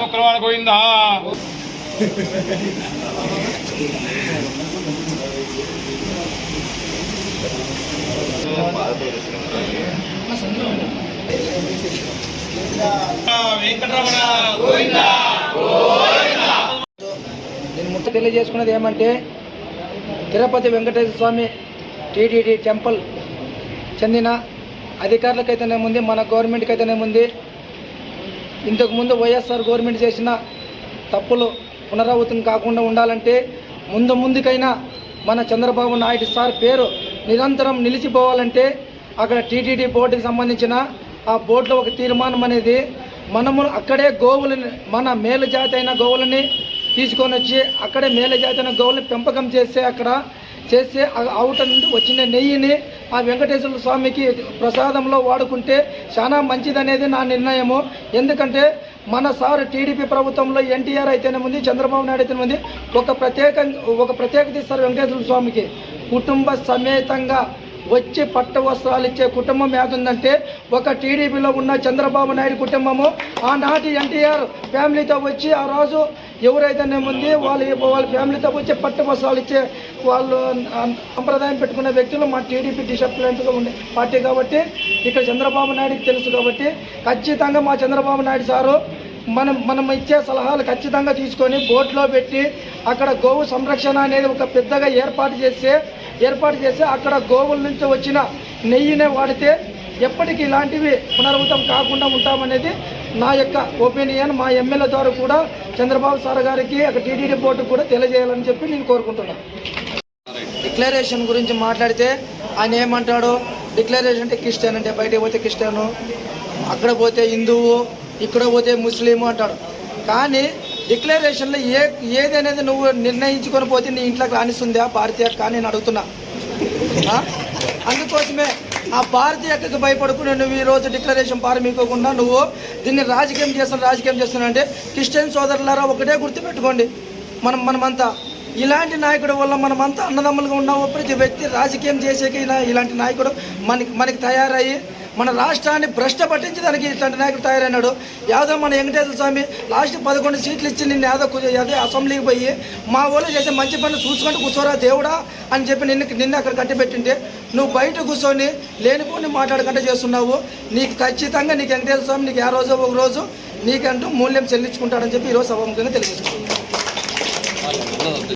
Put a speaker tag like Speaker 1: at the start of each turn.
Speaker 1: శుక్రవారం పోయిందా
Speaker 2: నేను ముట్ట తెలియజేసుకున్నది ఏమంటే తిరుపతి వెంకటేశ్వర స్వామి టీటీడీ టెంపుల్ చెందిన అధికారులకైతేనేముంది మన గవర్నమెంట్కి అయితేనేముంది ఇంతకుముందు వైఎస్ఆర్ గవర్నమెంట్ చేసిన తప్పులు పునరావృతం కాకుండా ఉండాలంటే ముందు ముందుకైనా మన చంద్రబాబు నాయుడు సార్ పేరు నిరంతరం నిలిచిపోవాలంటే అక్కడ టీటీడీ బోర్డుకి సంబంధించిన ఆ బోర్డులో ఒక తీర్మానం అనేది మనము అక్కడే గోవులని మన మేలు జాతి అయిన గోవులని తీసుకొని వచ్చి అక్కడే మేలు జాతి అయిన గోవులని పెంపకం చేస్తే అక్కడ చేస్తే ఆ- అవుట నుండి వచ్చిన నెయ్యిని ఆ వెంకటేశ్వర స్వామికి ప్రసాదంలో వాడుకుంటే చాలా మంచిదనేది నా నిర్ణయము. ఎందుకంటే మన సార్ టీడీపీ ప్రభుత్వంలో ఎన్టీఆర్ అయితేనే ఉంది చంద్రబాబు నాయుడు అయితేనే ఉంది. ఒక ప్రత్యేక ఒక ప్రత్యేకత ఇస్తారు వెంకటేశ్వర స్వామికి. కుటుంబ సమేతంగా వచ్చి పట్ట వస్త్రాలు ఇచ్చే కుటుంబం ఏదుందంటే ఒక టీడీపీలో ఉన్న చంద్రబాబు నాయుడు కుటుంబము. ఆనాటి ఎన్టీఆర్ ఫ్యామిలీతో వచ్చి ఆ రోజు ఎవరైతేనే ఉంది వాళ్ళ వాళ్ళ ఫ్యామిలీతో వచ్చే పట్టు వస్త్రాలు ఇచ్చే వాళ్ళు సంప్రదాయం పెట్టుకునే వ్యక్తులు మా టీడీపీ డిసప్లైన్గా ఉండే పార్టీ కాబట్టి ఇక్కడ చంద్రబాబు నాయుడుకి తెలుసు కాబట్టి ఖచ్చితంగా మా చంద్రబాబు నాయుడు సారు మనం మనం ఇచ్చే సలహాలు ఖచ్చితంగా తీసుకొని బోట్లో పెట్టి అక్కడ గోవు సంరక్షణ అనేది ఒక పెద్దగా ఏర్పాటు చేస్తే ఏర్పాటు చేస్తే అక్కడ గోవుల నుంచి వచ్చిన నెయ్యినే వాడితే ఎప్పటికీ ఇలాంటివి పునరావృతం కాకుండా ఉంటామనేది నా యొక్క ఒపీనియన్ మా ఎమ్మెల్యే ద్వారా కూడా చంద్రబాబు సార్ గారికి అక్కడ టీటీడీ బోర్డు కూడా తెలియజేయాలని చెప్పి నేను కోరుకుంటున్నాను డిక్లరేషన్ గురించి మాట్లాడితే ఆయన ఏమంటాడు డిక్లరేషన్ అంటే క్రిస్టియన్ అంటే బయటకు పోతే క్రిస్టియను అక్కడ పోతే హిందువు ఇక్కడ పోతే ముస్లిము అంటాడు. కానీ డిక్లరేషన్లో ఏ ఏది అనేది నువ్వు నిర్ణయించుకొని పోతే నీ ఇంట్లోకి రానిస్తుందా భారతీయ కానీ నేను అడుగుతున్నా. అందుకోసమే ఆ భారతీయతకు భయపడుకుని నువ్వు ఈ రోజు డిక్లరేషన్ పారమీకోకుండా నువ్వు దీన్ని రాజకీయం చేస్తున్నా రాజకీయం చేస్తున్నా అంటే క్రిస్టియన్ సోదరులారా ఒకటే గుర్తుపెట్టుకోండి. మనం మనమంతా ఇలాంటి నాయకుడు వల్ల మనమంతా అన్నదమ్ములుగా ఉన్నాము. ప్రతి వ్యక్తి రాజకీయం చేసేకి ఇలాంటి నాయకుడు మనకి మనకి తయారయ్యి మన రాష్ట్రాన్ని భ్రష్ట పట్టించడానికి ఇట్లాంటి నాయకుడు తయారైనాడు. యాదవ్ మన వెంకటేశ్వర స్వామి లాస్ట్ పదకొండు సీట్లు ఇచ్చి నిన్ను యాదో కు- అదే అసెంబ్లీకి పోయి మా వాళ్ళు చేసే మంచి పనులు చూసుకుంటూ కూర్చోరా దేవుడా అని చెప్పి నిన్ను నిన్ను అక్కడ కట్టిపెట్టింటే నువ్వు బయట కూర్చొని లేనిపోని మాట్లాడకుండా చేస్తున్నావు. నీకు ఖచ్చితంగా నీకు వెంకటేశ్వర స్వామి నీకు ఏ రోజు ఒక రోజు నీకంటూ మూల్యం చెల్లించుకుంటాడని చెప్పి ఈరోజు సభాముఖంగా తెలియజేస్తున్నాను.